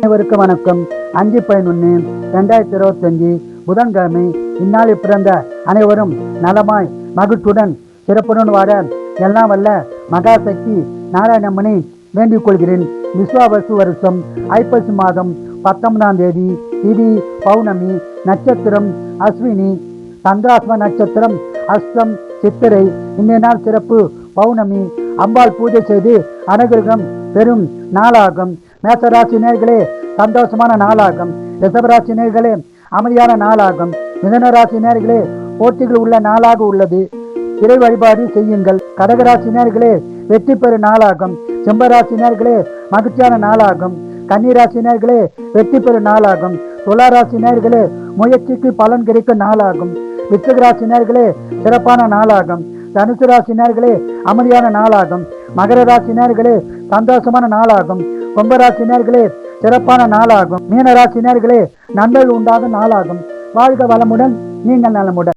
அனைவருக்கு வணக்கம். அஞ்சு பதினொன்று ரெண்டாயிரத்தி இருபத்தஞ்சு புதன்கிழமை இந்நாளில் பிறந்த அனைவரும் நலமாய் மகிழ்ச்சியுடன் சிறப்புடன் வாழ எல்லாம் வல்ல மகாசக்தி நாராயணம்மனை வேண்டிக் கொள்கிறேன். விஸ்வாவசு வருஷம் ஐப்பசி மாதம் பத்தொன்பதாம் தேதி திதி பௌர்ணமி நட்சத்திரம் அஸ்வினி சந்திராஸ்ம நட்சத்திரம் அஸ்தம் சித்திரை இன்றைய நாள் சிறப்பு பௌர்ணமி அம்பாள் பூஜை செய்து அனுகிரகம் பெரும் நாளாகும். மேசராசி நேர்களே சந்தோஷமான நாளாகும். ரிஷபராசி நேர்களே அமைதியான நாளாகும். மிதனராசி நேர்களே போட்டிகள் உள்ள நாளாக உள்ளது. இறை வழிபாடு செய்யுங்கள். கடகராசி நேர்களே வெற்றி பெறும் நாளாகும். சிம்பராசி நேர்களே மகிழ்ச்சியான நாளாகும். கன்னிராசி நேர்களே வெற்றி பெறும் நாளாகும். துளாராசி நேர்களே முயற்சிக்கு பலன் கிடைக்கும் நாளாகும். விருச்சிகராசி நேர்களே சிறப்பான நாளாகும். தனுசு ராசி நேர்களே அமைதியான நாளாகும். மகர ராசி நேர்களே சந்தோஷமான நாளாகும். கும்பராசி நேர்களே சிறப்பான நாளாகும். மீன நன்மை நேர்களே நன்மைகள் உண்டாகும் நாளாகும். வாழ்க வளமுடன் நீங்கள் நலமுடன்.